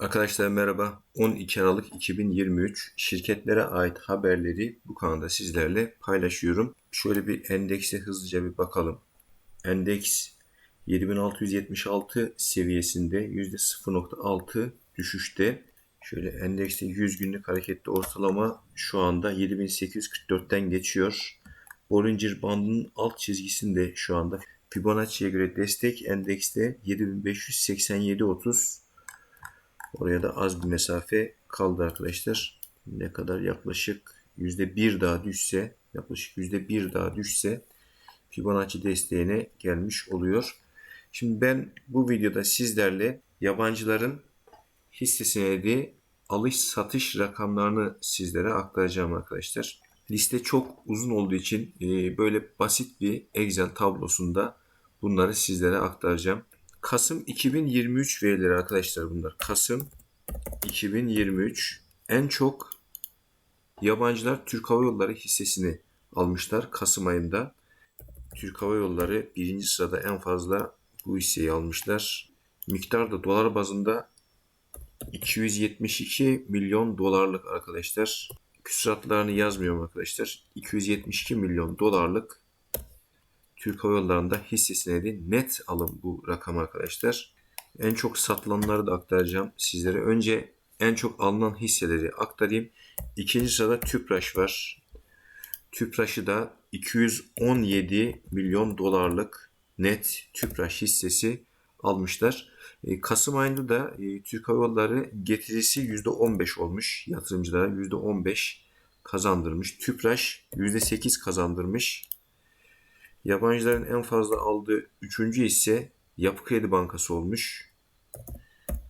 Arkadaşlar merhaba. 12 Aralık 2023 şirketlere ait haberleri bu kanalda sizlerle paylaşıyorum. Şöyle bir endekse hızlıca bir bakalım. Endeks 7676 seviyesinde %0.6 düşüşte. Şöyle endekste 100 günlük hareketli ortalama şu anda 7844'ten geçiyor. Bollinger bandının alt çizgisinde şu anda Fibonacci'ye göre destek endekste 7587.30 Oraya da az bir mesafe kaldı arkadaşlar. Ne kadar yaklaşık %1 daha düşse yaklaşık %1 daha düşse Fibonacci desteğine gelmiş oluyor. Şimdi ben bu videoda sizlerle yabancıların hisse senedi alış satış rakamlarını sizlere aktaracağım arkadaşlar. Liste çok uzun olduğu için e, böyle basit bir Excel tablosunda bunları sizlere aktaracağım. Kasım 2023 verileri arkadaşlar bunlar. Kasım 2023 en çok yabancılar Türk Hava Yolları hissesini almışlar Kasım ayında. Türk Hava Yolları birinci sırada en fazla bu hisseyi almışlar. Miktar da dolar bazında 272 milyon dolarlık arkadaşlar. Küsuratlarını yazmıyorum arkadaşlar. 272 milyon dolarlık Türk Hava Yolları'nda hisse senedi net alım bu rakam arkadaşlar. En çok satılanları da aktaracağım sizlere. Önce en çok alınan hisseleri aktarayım. İkinci sırada Tüpraş var. Tüpraş'ı da 217 milyon dolarlık net Tüpraş hissesi almışlar. E, Kasım ayında da e, Türk Hava Yolları getirisi %15 olmuş. Yatırımcılara %15 kazandırmış. Tüpraş %8 kazandırmış. Yabancıların en fazla aldığı üçüncü ise Yapı Kredi Bankası olmuş.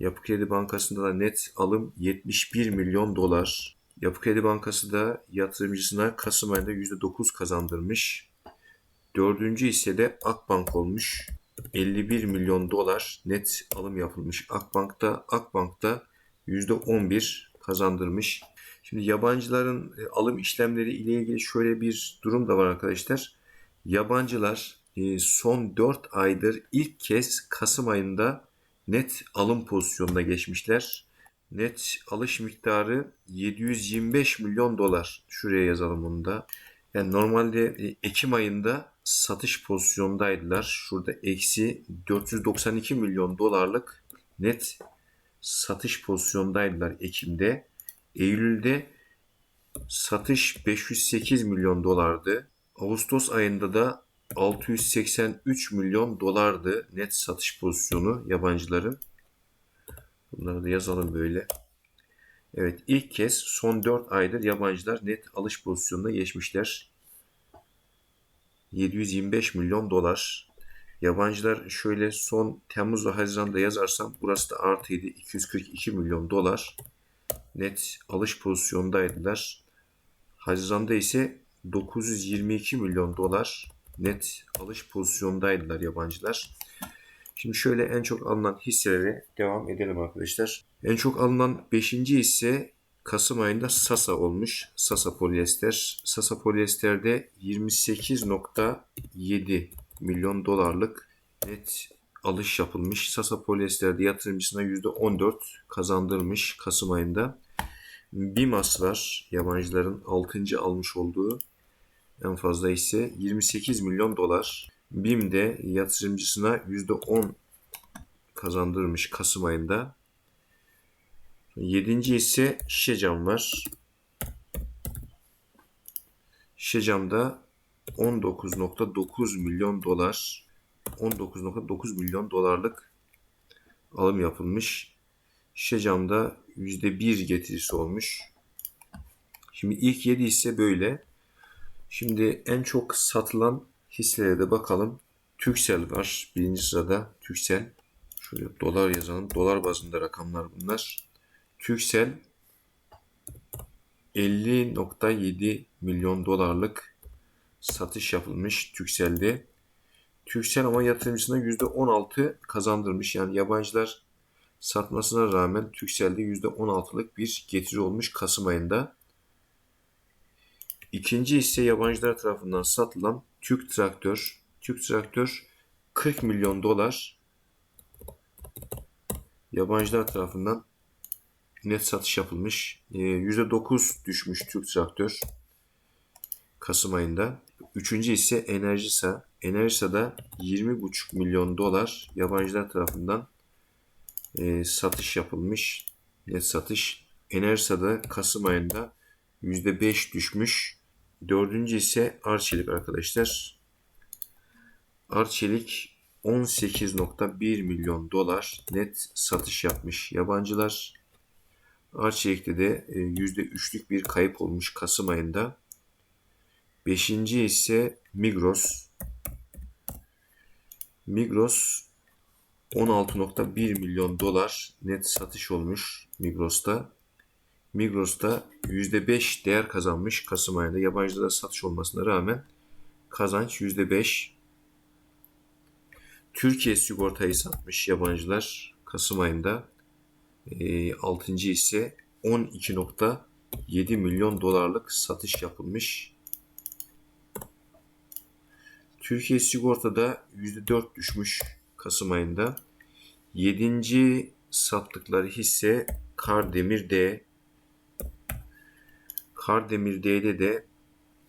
Yapı Kredi Bankası'nda da net alım 71 milyon dolar. Yapı Kredi Bankası da yatırımcısına Kasım ayında %9 kazandırmış. Dördüncü ise de Akbank olmuş. 51 milyon dolar net alım yapılmış. Akbank'ta Akbank'ta %11 kazandırmış. Şimdi yabancıların e, alım işlemleri ile ilgili şöyle bir durum da var arkadaşlar. Yabancılar e, son 4 aydır ilk kez Kasım ayında net alım pozisyonuna geçmişler. Net alış miktarı 725 milyon dolar. Şuraya yazalım bunu da. Yani normalde e, Ekim ayında satış pozisyondaydılar. Şurada eksi 492 milyon dolarlık net satış pozisyondaydılar Ekim'de. Eylül'de satış 508 milyon dolardı. Ağustos ayında da 683 milyon dolardı net satış pozisyonu yabancıların. Bunları da yazalım böyle. Evet ilk kez son 4 aydır yabancılar net alış pozisyonuna geçmişler. 725 milyon dolar. Yabancılar şöyle son Temmuz ve Haziran'da yazarsam burası da artıydı 242 milyon dolar. Net alış pozisyondaydılar. Haziran'da ise 922 milyon dolar net alış pozisyondaydılar yabancılar. Şimdi şöyle en çok alınan hisselere devam edelim arkadaşlar. En çok alınan 5. hisse Kasım ayında Sasa olmuş. Sasa polyester. Sasa polyesterde 28.7 milyon dolarlık net alış yapılmış. Sasa polyesterde yatırımcısına %14 kazandırmış Kasım ayında. Bimas var. Yabancıların 6. almış olduğu en fazla ise 28 milyon dolar. BİM de yatırımcısına %10 kazandırmış Kasım ayında. Yedinci ise Şişecam var. Şişecam'da 19.9 milyon dolar 19.9 milyon dolarlık alım yapılmış. Şişecam'da %1 getirisi olmuş. Şimdi ilk 7 ise böyle. Şimdi en çok satılan hisselere de bakalım. Türksel var birinci sırada. Türksel. Şöyle dolar yazalım. Dolar bazında rakamlar bunlar. Türksel 50.7 milyon dolarlık satış yapılmış Türksel'de. Türksel ama yatırımcısına %16 kazandırmış. Yani yabancılar satmasına rağmen Türksel'de %16'lık bir getiri olmuş Kasım ayında. İkinci ise yabancılar tarafından satılan Türk Traktör. Türk Traktör 40 milyon dolar yabancılar tarafından net satış yapılmış. Ee, %9 düşmüş Türk Traktör Kasım ayında. Üçüncü ise Enerjisa. Enerjisa'da 20,5 milyon dolar yabancılar tarafından e, satış yapılmış. Net satış. Enerjisa'da Kasım ayında %5 düşmüş. Dördüncü ise Arçelik arkadaşlar. Arçelik 18.1 milyon dolar net satış yapmış yabancılar. Arçelik'te de e, %3'lük bir kayıp olmuş Kasım ayında. Beşinci ise Migros. Migros 16.1 milyon dolar net satış olmuş Migros'ta. Migros'ta %5 değer kazanmış Kasım ayında. Yabancılara satış olmasına rağmen kazanç %5. Türkiye sigortayı satmış yabancılar Kasım ayında. E, 6. ise 12.7 milyon dolarlık satış yapılmış. Türkiye sigortada %4 düşmüş Kasım ayında. 7. sattıkları hisse Kardemir D. Kardemir D'de de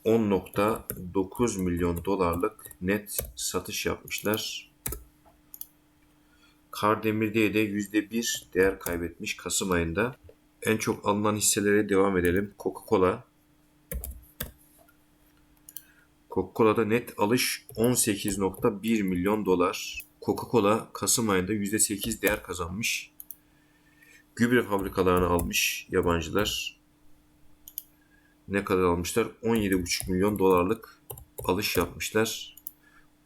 10.9 milyon dolarlık net satış yapmışlar. Kardemir'de de %1 değer kaybetmiş Kasım ayında. En çok alınan hisselere devam edelim. Coca-Cola. Coca-Cola'da net alış 18.1 milyon dolar. Coca-Cola Kasım ayında %8 değer kazanmış. Gübre fabrikalarını almış yabancılar. Ne kadar almışlar? 17,5 milyon dolarlık alış yapmışlar.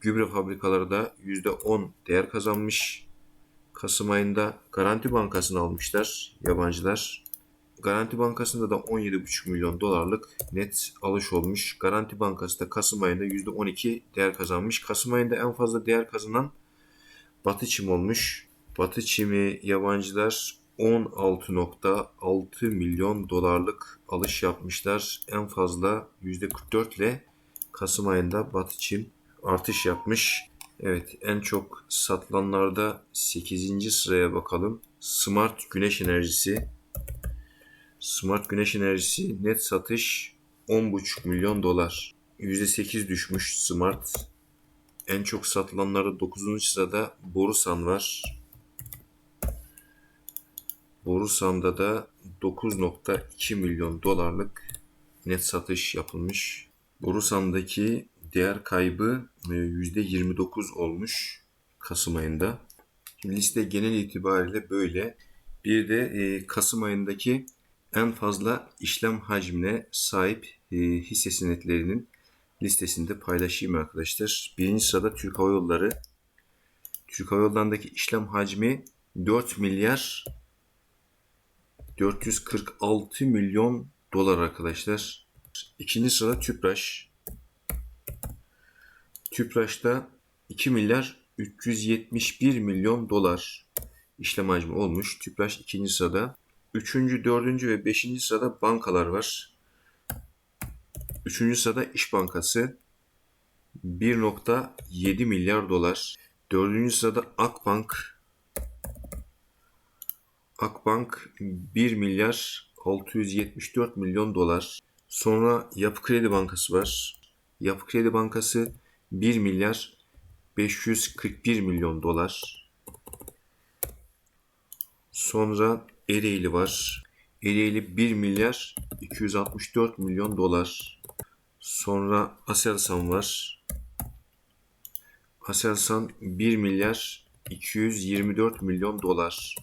Gübre fabrikaları da %10 değer kazanmış. Kasım ayında Garanti Bankası'nı almışlar yabancılar. Garanti Bankası'nda da 17,5 milyon dolarlık net alış olmuş. Garanti Bankası da Kasım ayında %12 değer kazanmış. Kasım ayında en fazla değer kazanan Batı Çim olmuş. Batı Çim'i yabancılar 16.6 milyon dolarlık alış yapmışlar. En fazla %44 ile Kasım ayında Batı Çim artış yapmış. Evet en çok satılanlarda 8. sıraya bakalım. Smart Güneş Enerjisi. Smart Güneş Enerjisi net satış 10,5 milyon dolar. %8 düşmüş Smart. En çok satılanlarda 9. sırada Borusan var. Borusan'da da 9.2 milyon dolarlık net satış yapılmış. Borusan'daki değer kaybı %29 olmuş Kasım ayında. Şimdi liste genel itibariyle böyle. Bir de e, Kasım ayındaki en fazla işlem hacmine sahip e, hisse senetlerinin listesinde paylaşayım arkadaşlar. Birinci sırada Türk Hava Yolları. Türk Hava Yolları'ndaki işlem hacmi 4 milyar 446 milyon dolar arkadaşlar. İkinci sırada Tüpraş. Tüpraş'ta 2 milyar 371 milyon dolar işlem hacmi olmuş. Tüpraş ikinci sırada. Üçüncü, dördüncü ve beşinci sırada bankalar var. Üçüncü sırada İş Bankası 1.7 milyar dolar. Dördüncü sırada Akbank Akbank 1 milyar 674 milyon dolar. Sonra Yapı Kredi Bankası var. Yapı Kredi Bankası 1 milyar 541 milyon dolar. Sonra Ereğli var. Ereğli 1 milyar 264 milyon dolar. Sonra Aselsan var. Aselsan 1 milyar 224 milyon dolar.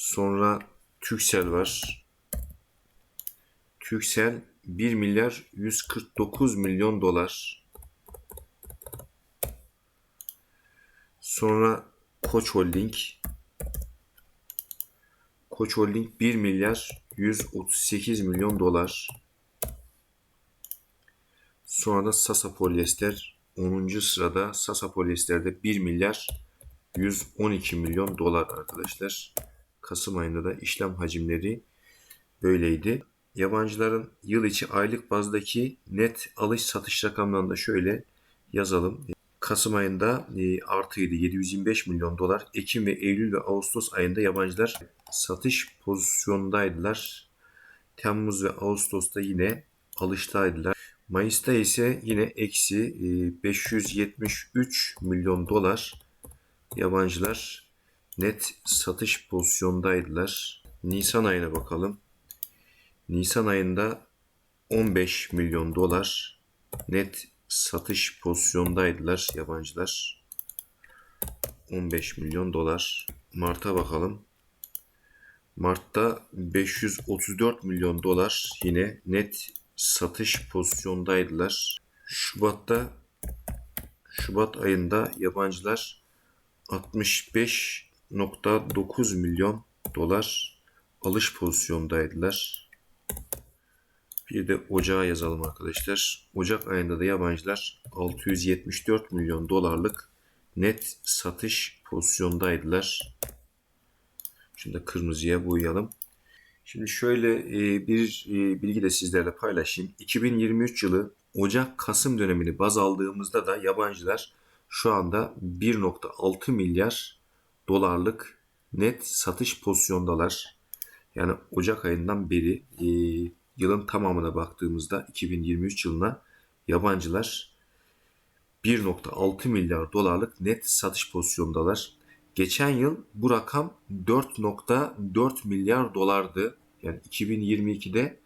Sonra Türksel var. Türksel 1 milyar 149 milyon dolar. Sonra Koç Holding. Koç Holding 1 milyar 138 milyon dolar. Sonra da Sasa Polyester 10. sırada Sasa Polyester'de 1 milyar 112 milyon dolar arkadaşlar. Kasım ayında da işlem hacimleri böyleydi. Yabancıların yıl içi aylık bazdaki net alış satış rakamlarını da şöyle yazalım. Kasım ayında e, artıydı 725 milyon dolar. Ekim ve Eylül ve Ağustos ayında yabancılar satış pozisyondaydılar. Temmuz ve Ağustos'ta yine alıştaydılar. Mayıs'ta ise yine eksi e, 573 milyon dolar yabancılar net satış pozisyondaydılar. Nisan ayına bakalım. Nisan ayında 15 milyon dolar net satış pozisyondaydılar yabancılar. 15 milyon dolar. Mart'a bakalım. Mart'ta 534 milyon dolar yine net satış pozisyondaydılar. Şubat'ta Şubat ayında yabancılar 65.9 milyon dolar alış pozisyondaydılar. Bir de ocağa yazalım arkadaşlar. Ocak ayında da yabancılar 674 milyon dolarlık net satış pozisyondaydılar. Şimdi kırmızıya boyayalım. Şimdi şöyle e, bir e, bilgi de sizlerle paylaşayım. 2023 yılı Ocak-Kasım dönemini baz aldığımızda da yabancılar şu anda 1.6 milyar dolarlık net satış pozisyondalar. Yani Ocak ayından beri e, yılın tamamına baktığımızda 2023 yılına yabancılar 1.6 milyar dolarlık net satış pozisyondalar. Geçen yıl bu rakam 4.4 milyar dolardı. Yani 2022'de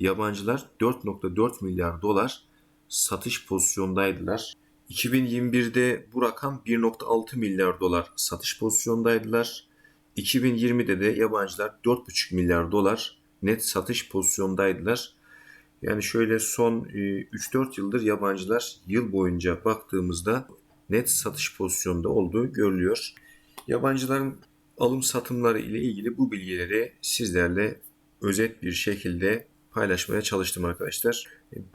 yabancılar 4.4 milyar dolar satış pozisyondaydılar. 2021'de bu rakam 1.6 milyar dolar satış pozisyondaydılar. 2020'de de yabancılar 4.5 milyar dolar net satış pozisyondaydılar. Yani şöyle son 3-4 yıldır yabancılar yıl boyunca baktığımızda net satış pozisyonda olduğu görülüyor. Yabancıların alım satımları ile ilgili bu bilgileri sizlerle özet bir şekilde paylaşmaya çalıştım arkadaşlar.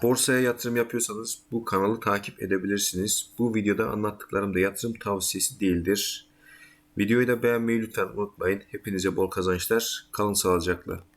Borsaya yatırım yapıyorsanız bu kanalı takip edebilirsiniz. Bu videoda anlattıklarım da yatırım tavsiyesi değildir. Videoyu da beğenmeyi lütfen unutmayın. Hepinize bol kazançlar. Kalın sağlıcakla.